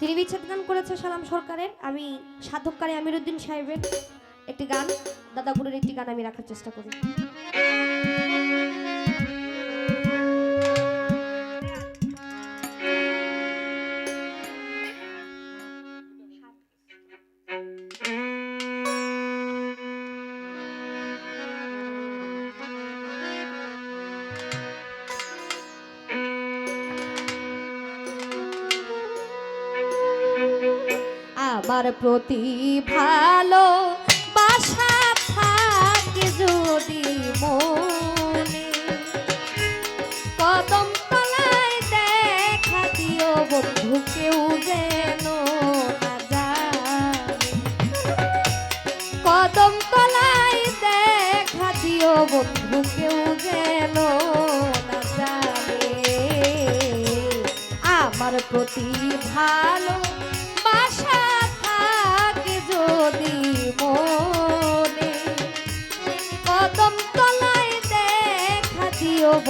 তিনি বিচ্ছেদ গান করেছে সালাম সরকারের। আমি সাধককারী আমিরুদ্দিন সাহেবের একটি গান, দাদাপুরের একটি গান আমি রাখার চেষ্টা করি। আমার প্রতি ভালো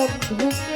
বন্ধুকে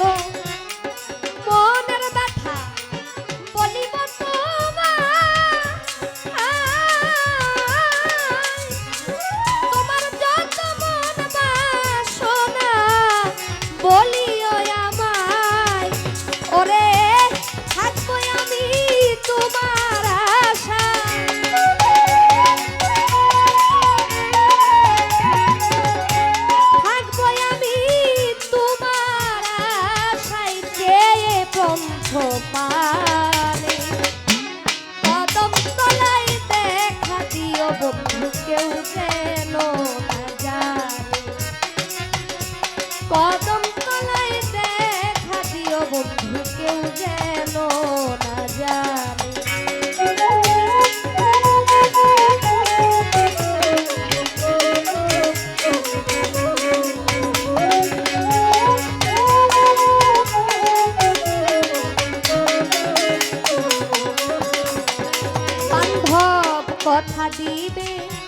있어. कथा दीबे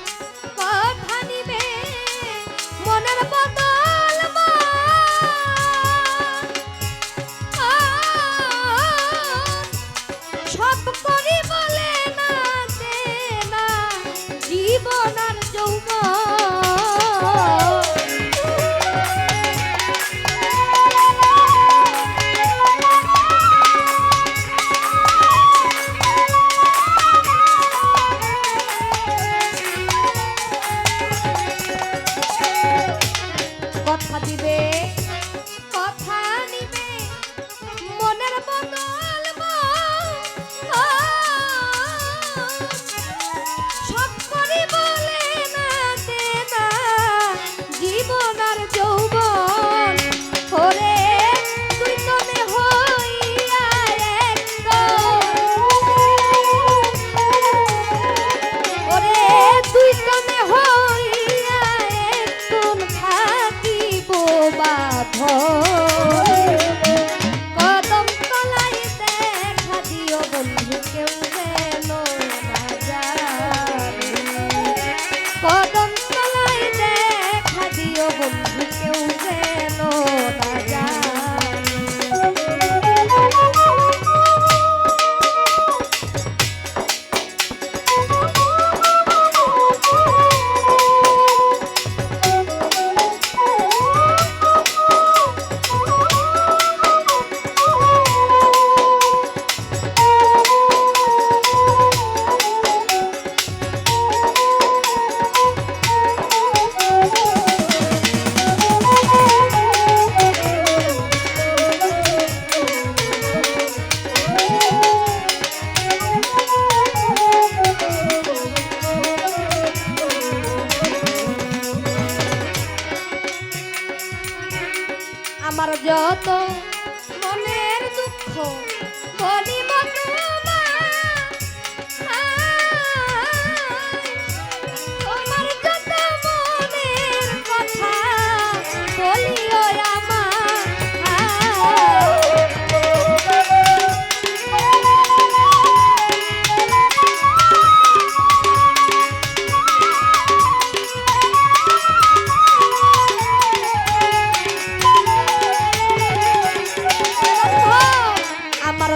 또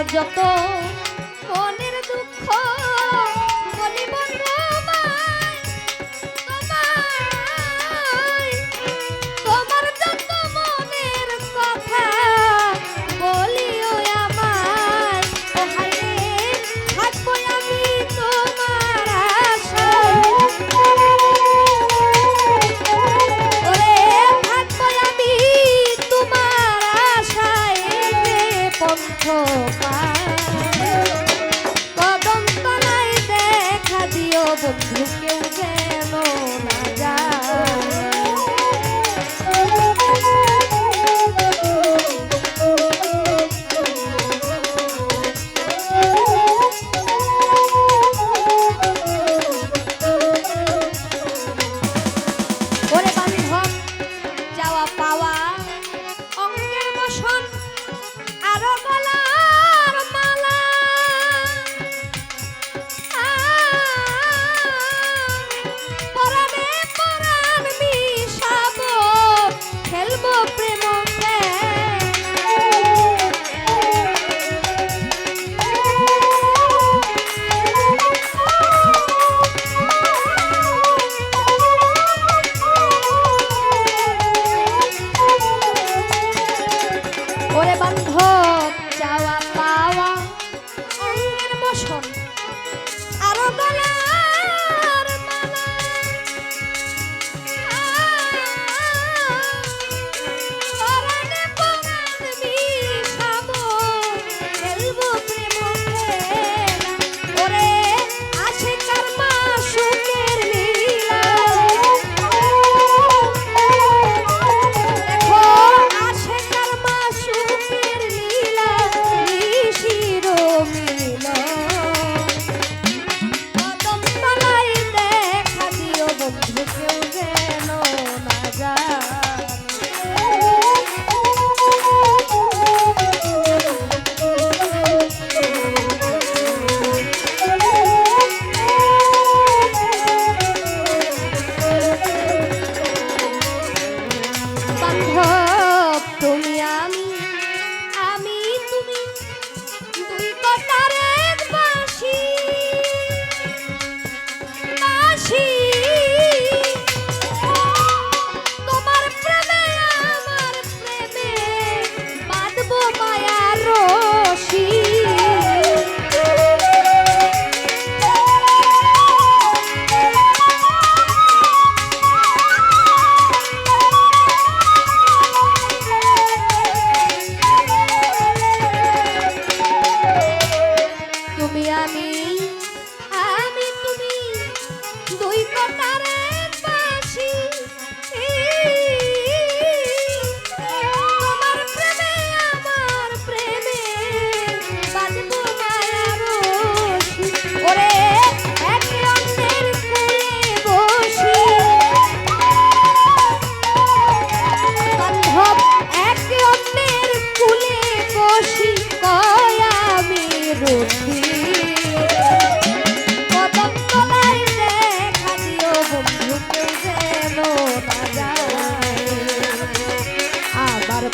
যত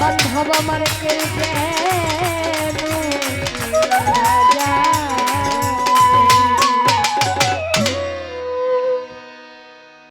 বান্ধব আমার কে